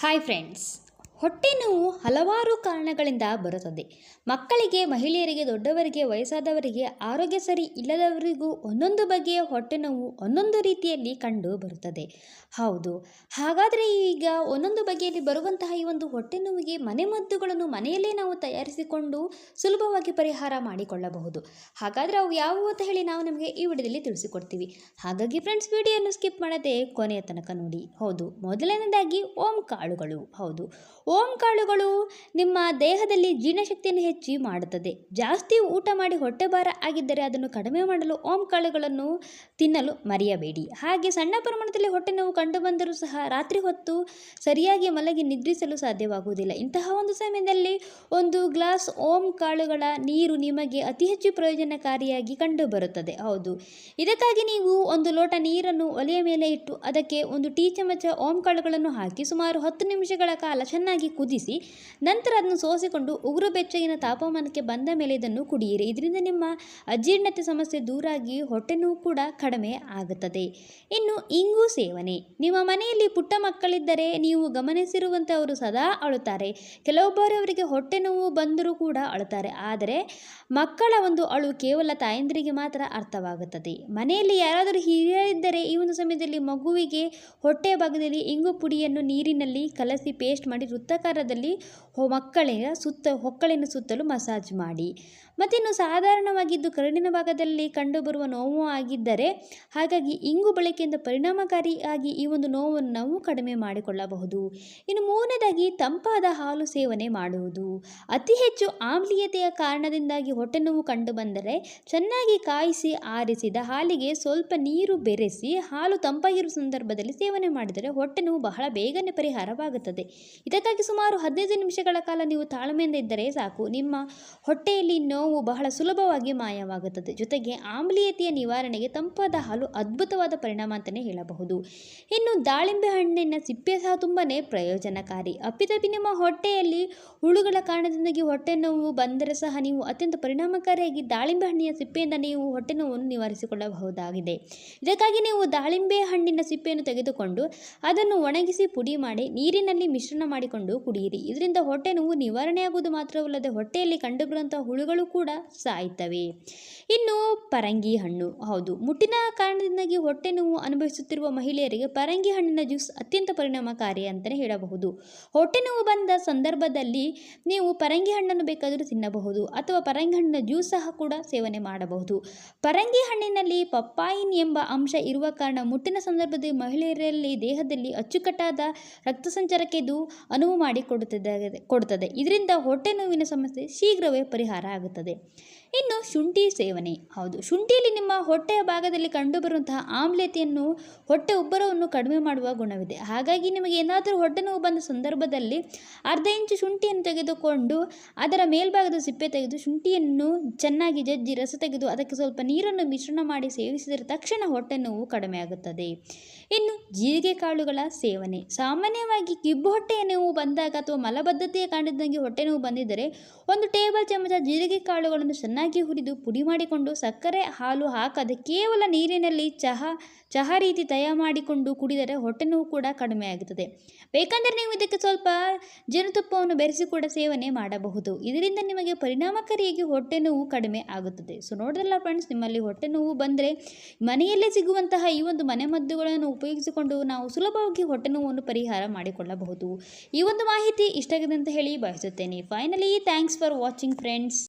Hi friends ಹೊಟ್ಟೆ ನೋವು ಹಲವಾರು ಕಾರಣಗಳಿಂದ ಬರುತ್ತದೆ. ಮಕ್ಕಳಿಗೆ, ಮಹಿಳೆಯರಿಗೆ, ದೊಡ್ಡವರಿಗೆ, ವಯಸ್ಸಾದವರಿಗೆ ಆರೋಗ್ಯ ಸರಿ ಇಲ್ಲದವರಿಗೂ ಒಂದೊಂದು ಬಗೆಯ ಹೊಟ್ಟೆ ನೋವು ಒಂದೊಂದು ರೀತಿಯಲ್ಲಿ ಕಂಡು ಬರುತ್ತದೆ. ಹೌದು, ಹಾಗಾದರೆ ಈಗ ಒಂದೊಂದು ಬಗೆಯಲ್ಲಿ ಬರುವಂತಹ ಈ ಒಂದು ಹೊಟ್ಟೆ ನೋವಿಗೆ ಮನೆಮದ್ದುಗಳನ್ನು ಮನೆಯಲ್ಲೇ ನಾವು ತಯಾರಿಸಿಕೊಂಡು ಸುಲಭವಾಗಿ ಪರಿಹಾರ ಮಾಡಿಕೊಳ್ಳಬಹುದು. ಹಾಗಾದರೆ ಅವು ಯಾವುವು ಅಂತ ಹೇಳಿ ನಾವು ನಿಮಗೆ ಈ ವಿಡಿಯೋದಲ್ಲಿ ತಿಳಿಸಿಕೊಡ್ತೀವಿ. ಹಾಗಾಗಿ ಫ್ರೆಂಡ್ಸ್ ವಿಡಿಯೋಯನ್ನು ಸ್ಕಿಪ್ ಮಾಡದೆ ಕೊನೆಯ ತನಕ ನೋಡಿ. ಹೌದು, ಮೊದಲನೇದಾಗಿ ಓಂ ಕಾಳುಗಳು. ಹೌದು ಓಂ ಕಾಳುಗಳು ನಿಮ್ಮ ದೇಹದಲ್ಲಿ ಜೀರ್ಣಶಕ್ತಿಯನ್ನು ಹೆಚ್ಚಿ ಮಾಡುತ್ತದೆ. ಜಾಸ್ತಿ ಊಟ ಮಾಡಿ ಹೊಟ್ಟೆ ಭಾರ ಆಗಿದ್ದರೆ ಅದನ್ನು ಕಡಿಮೆ ಮಾಡಲು ಓಂ ಕಾಳುಗಳನ್ನು ತಿನ್ನಲು ಮರೆಯಬೇಡಿ. ಹಾಗೆ ಸಣ್ಣ ಪ್ರಮಾಣದಲ್ಲಿ ಹೊಟ್ಟೆ ನೋವು ಕಂಡುಬಂದರೂ ಸಹ ರಾತ್ರಿ ಹೊತ್ತು ಸರಿಯಾಗಿ ಮಲಗಿ ನಿದ್ರಿಸಲು ಸಾಧ್ಯವಾಗುವುದಿಲ್ಲ. ಇಂತಹ ಒಂದು ಸಮಯದಲ್ಲಿ ಒಂದು ಗ್ಲಾಸ್ ಓಂ ಕಾಳುಗಳ ನೀರು ನಿಮಗೆ ಅತಿ ಹೆಚ್ಚು ಪ್ರಯೋಜನಕಾರಿಯಾಗಿ ಕಂಡುಬರುತ್ತದೆ ಹೌದು. ಇದಕ್ಕಾಗಿ ನೀವು ಒಂದು ಲೋಟ ನೀರನ್ನು ಒಲೆಯ ಮೇಲೆ ಇಟ್ಟು ಅದಕ್ಕೆ ಒಂದು ಟೀ ಚಮಚ ಓಂ ಕಾಳುಗಳನ್ನು ಹಾಕಿ ಸುಮಾರು ಹತ್ತು ನಿಮಿಷಗಳ ಕಾಲ ಚೆನ್ನಾಗಿ ಕುದಿಸಿ ನಂತರ ಅದನ್ನು ಸೋಸಿಕೊಂಡು ಉಗುರು ಬೆಚ್ಚಗಿನ ತಾಪಮಾನಕ್ಕೆ ಬಂದ ಮೇಲೆ ಇದನ್ನು ಕುಡಿಯಿರಿ. ಇದರಿಂದ ನಿಮ್ಮ ಅಜೀರ್ಣತೆ ಸಮಸ್ಯೆ ದೂರಾಗಿ ಹೊಟ್ಟೆ ನೋವು ಕೂಡ ಕಡಿಮೆ ಆಗುತ್ತದೆ. ಇನ್ನು ಇಂಗು ಸೇವನೆ. ನಿಮ್ಮ ಮನೆಯಲ್ಲಿ ಪುಟ್ಟ ಮಕ್ಕಳಿದ್ದರೆ ನೀವು ಗಮನಿಸಿರುವಂತೆ ಅವರು ಸದಾ ಅಳುತ್ತಾರೆ. ಕೆಲವೊಬ್ಬರವರಿಗೆ ಹೊಟ್ಟೆ ನೋವು ಬಂದರೂ ಕೂಡ ಅಳುತ್ತಾರೆ. ಆದರೆ ಮಕ್ಕಳ ಒಂದು ಅಳು ಕೇವಲ ತಾಯಂದಿರಿಗೆ ಮಾತ್ರ ಅರ್ಥವಾಗುತ್ತದೆ. ಮನೆಯಲ್ಲಿ ಯಾರಾದರೂ ಹಿರಿಯರಿದ್ದರೆ ಈ ಒಂದು ಸಮಯದಲ್ಲಿ ಮಗುವಿಗೆ ಹೊಟ್ಟೆ ಭಾಗದಲ್ಲಿ ಇಂಗು ಪುಡಿಯನ್ನು ನೀರಿನಲ್ಲಿ ಕಲಸಿ ಪೇಸ್ಟ್ ಮಾಡಿ ವೃತ್ತಾಕಾರದಲ್ಲಿ ಮಕ್ಕಳಿನ ಸುತ್ತ, ಹೊಕ್ಕಳಿನ ಸುತ್ತಲೂ ಮಸಾಜ್ ಮಾಡಿ. ಮತ್ತಿನ್ನು ಸಾಧಾರಣವಾಗಿದ್ದು ಕರುಳಿನ ಭಾಗದಲ್ಲಿ ಕಂಡುಬರುವ ನೋವು ಆಗಿದ್ದರೆ, ಹಾಗಾಗಿ ಇಂಗು ಬಳಕೆಯಿಂದ ಪರಿಣಾಮಕಾರಿಯಾಗಿ ಈ ಒಂದು ನೋವನ್ನು ನಾವು ಕಡಿಮೆ ಮಾಡಿಕೊಳ್ಳಬಹುದು. ಇನ್ನು ಮೂರನೇದಾಗಿ ತಂಪಾದ ಹಾಲು ಸೇವನೆ ಮಾಡುವುದು. ಅತಿ ಹೆಚ್ಚು ಆಮ್ಲೀಯತೆಯ ಕಾರಣದಿಂದಾಗಿ ಹೊಟ್ಟೆ ನೋವು ಕಂಡುಬಂದರೆ ಚೆನ್ನಾಗಿ ಕಾಯಿಸಿ ಆರಿಸಿದ ಹಾಲಿಗೆ ಸ್ವಲ್ಪ ನೀರು ಬೆರೆಸಿ ಹಾಲು ತಂಪಾಗಿರುವ ಸಂದರ್ಭದಲ್ಲಿ ಸೇವನೆ ಮಾಡಿದರೆ ಹೊಟ್ಟೆ ನೋವು ಬಹಳ ಬೇಗನೆ ಪರಿಹಾರವಾಗುತ್ತದೆ. ಇದಕ್ಕಾಗಿ ಸುಮಾರು ಹದಿನೈದು ನಿಮಿಷಗಳ ಕಾಲ ನೀವು ತಾಳ್ಮೆಯಿಂದ ಇದ್ದರೆ ಸಾಕು. ನಿಮ್ಮ ಹೊಟ್ಟೆಯಲ್ಲಿ ನೋವು ಬಹಳ ಸುಲಭವಾಗಿ ಮಾಯವಾಗುತ್ತದೆ. ಜೊತೆಗೆ ಆಮ್ಲೀಯತೆಯ ನಿವಾರಣೆಗೆ ತಂಪಾದ ಹಾಲು ಅದ್ಭುತವಾದ ಪರಿಣಾಮ ಅಂತಲೇ ಹೇಳಬಹುದು. ಇನ್ನು ದಾಳಿಂಬೆ ಹಣ್ಣಿನ ಸಿಪ್ಪೆ ಸಹ ತುಂಬಾ ಪ್ರಯೋಜನಕಾರಿ. ಅಪ್ಪಿತಪ್ಪಿ ನಿಮ್ಮ ಹೊಟ್ಟೆಯಲ್ಲಿ ಹುಳುಗಳ ಕಾರಣದಿಂದಾಗಿ ಹೊಟ್ಟೆ ನೋವು ಬಂದರೆ ಸಹ ನೀವು ಅತ್ಯಂತ ಪರಿಣಾಮಕಾರಿಯಾಗಿ ದಾಳಿಂಬೆ ಹಣ್ಣಿನ ಸಿಪ್ಪೆಯಿಂದ ನೀವು ಹೊಟ್ಟೆ ನೋವನ್ನು ನಿವಾರಿಸಿಕೊಳ್ಳಬಹುದಾಗಿದೆ. ಇದಕ್ಕಾಗಿ ನೀವು ದಾಳಿಂಬೆ ಹಣ್ಣಿನ ಸಿಪ್ಪೆಯನ್ನು ತೆಗೆದುಕೊಂಡು ಅದನ್ನು ಒಣಗಿಸಿ ಪುಡಿ ಮಾಡಿ ನೀರಿನಲ್ಲಿ ಮಿಶ್ರಣ ಮಾಡಿಕೊಂಡು ಕುಡಿಯಿರಿ. ಇದರಿಂದ ಹೊಟ್ಟೆ ನೋವು ನಿವಾರಣೆಯಾಗುವುದು ಮಾತ್ರವಲ್ಲದೆ ಹೊಟ್ಟೆಯಲ್ಲಿ ಕಂಡುಬರುವಂತಹ ಹುಳುಗಳು ಕೂಡ ಸಾಯ್ತವೆ. ಇನ್ನು ಪರಂಗಿ ಹಣ್ಣು. ಹೌದು, ಮುಟ್ಟಿನ ಕಾರಣದಿಂದಾಗಿ ಹೊಟ್ಟೆ ನೋವು ಅನುಭವಿಸುತ್ತಿರುವ ಮಹಿಳೆಯರಿಗೆ ಪರಂಗಿ ಹಣ್ಣಿನ ಜ್ಯೂಸ್ ಅತ್ಯಂತ ಪರಿಣಾಮಕಾರಿ ಅಂತಲೇ ಹೇಳಬಹುದು. ಹೊಟ್ಟೆ ನೋವು ಬಂದ ಸಂದರ್ಭದಲ್ಲಿ ನೀವು ಪರಂಗಿ ಹಣ್ಣನ್ನು ಬೇಕಾದರೂ ತಿನ್ನಬಹುದು ಅಥವಾ ಪರಂಗಿ ಹಣ್ಣಿನ ಜ್ಯೂಸ್ ಸಹ ಕೂಡ ಸೇವನೆ ಮಾಡಬಹುದು. ಪರಂಗಿ ಹಣ್ಣಿನಲ್ಲಿ ಪಪ್ಪಾಯಿನ್ ಎಂಬ ಅಂಶ ಇರುವ ಕಾರಣ ಮುಟ್ಟಿನ ಸಂದರ್ಭದಲ್ಲಿ ಮಹಿಳೆಯರಲ್ಲಿ ದೇಹದಲ್ಲಿ ಅಚ್ಚುಕಟ್ಟಾದ ರಕ್ತ ಸಂಚಾರಕ್ಕೆ ಇದು ಮಾಡಿಕೊಡುತ್ತದೆ ಕೊಡುತ್ತದೆ. ಇದರಿಂದ ಹೊಟ್ಟೆ ನೋವಿನ ಸಮಸ್ಯೆ ಶೀಘ್ರವೇ ಪರಿಹಾರ ಆಗುತ್ತದೆ. ಇನ್ನು ಶುಂಠಿ ಸೇವನೆ. ಹೌದು, ಶುಂಠಿಯಲ್ಲಿ ನಿಮ್ಮ ಹೊಟ್ಟೆಯ ಭಾಗದಲ್ಲಿ ಕಂಡುಬರುವಂತಹ ಆಮ್ಲತೆಯನ್ನು, ಹೊಟ್ಟೆ ಉಬ್ಬರವನ್ನು ಕಡಿಮೆ ಮಾಡುವ ಗುಣವಿದೆ. ಹಾಗಾಗಿ ನಿಮಗೆ ಏನಾದರೂ ಹೊಟ್ಟೆ ನೋವು ಬಂದ ಸಂದರ್ಭದಲ್ಲಿ ಅರ್ಧ ಇಂಚು ಶುಂಠಿಯನ್ನು ತೆಗೆದುಕೊಂಡು ಅದರ ಮೇಲ್ಭಾಗದ ಸಿಪ್ಪೆ ತೆಗೆದು ಶುಂಠಿಯನ್ನು ಚೆನ್ನಾಗಿ ಜಜ್ಜಿ ರಸ ತೆಗೆದು ಅದಕ್ಕೆ ಸ್ವಲ್ಪ ನೀರನ್ನು ಮಿಶ್ರಣ ಮಾಡಿ ಸೇವಿಸಿದರೆ ತಕ್ಷಣ ಹೊಟ್ಟೆ ನೋವು ಕಡಿಮೆ ಆಗುತ್ತದೆ. ಇನ್ನು ಜೀರಿಗೆ ಕಾಳುಗಳ ಸೇವನೆ. ಸಾಮಾನ್ಯವಾಗಿ ಕಿಬ್ಬು ಹೊಟ್ಟೆಯ ನೋವು ಬಂದಾಗ ಅಥವಾ ಮಲಬದ್ಧತೆಯ ಕಾರಣದಿಂದಾಗಿ ಹೊಟ್ಟೆ ನೋವು ಬಂದಿದ್ದರೆ ಒಂದು ಟೇಬಲ್ ಚಮಚ ಜೀರಿಗೆ ಕಾಳುಗಳನ್ನು ಚೆನ್ನಾಗಿ ಹುರಿದು ಪುಡಿ ಮಾಡಿಕೊಂಡು ಸಕ್ಕರೆ ಹಾಲು ಹಾಕದೆ ಕೇವಲ ನೀರಿನಲ್ಲಿ ಚಹಾ ಚಹಾ ರೀತಿ ತಯಾರು ಮಾಡಿಕೊಂಡು ಕುಡಿದರೆ ಹೊಟ್ಟೆ ನೋವು ಕೂಡ ಕಡಿಮೆ ಆಗುತ್ತದೆ. ಬೇಕಂದರೆ ನೀವು ಇದಕ್ಕೆ ಸ್ವಲ್ಪ ಜೇನುತುಪ್ಪವನ್ನು ಬೆರೆಸಿ ಕೂಡ ಸೇವನೆ ಮಾಡಬಹುದು. ಇದರಿಂದ ನಿಮಗೆ ಪರಿಣಾಮಕಾರಿಯಾಗಿ ಹೊಟ್ಟೆ ನೋವು ಕಡಿಮೆ ಆಗುತ್ತದೆ. ಸೊ ನೋಡಿದ್ರಲ್ಲ ಫ್ರೆಂಡ್ಸ್ ನಿಮ್ಮಲ್ಲಿ ಹೊಟ್ಟೆ ನೋವು ಬಂದರೆ ಮನೆಯಲ್ಲೇ ಸಿಗುವಂತಹ ಈ ಒಂದು ಮನೆಮದ್ದುಗಳನ್ನು ಉಪಯೋಗಿಸಿಕೊಂಡು ನಾವು ಸುಲಭವಾಗಿ ಹೊಟ್ಟೆ ನೋವನ್ನು ಪರಿಹಾರ ಮಾಡಿಕೊಳ್ಳಬಹುದು. ಈ ಒಂದು ಮಾಹಿತಿ ಇಷ್ಟ ಆಗಿದೆ ಅಂತ ಹೇಳಿ ಬಯಸುತ್ತೇನೆ. Finally thanks for watching friends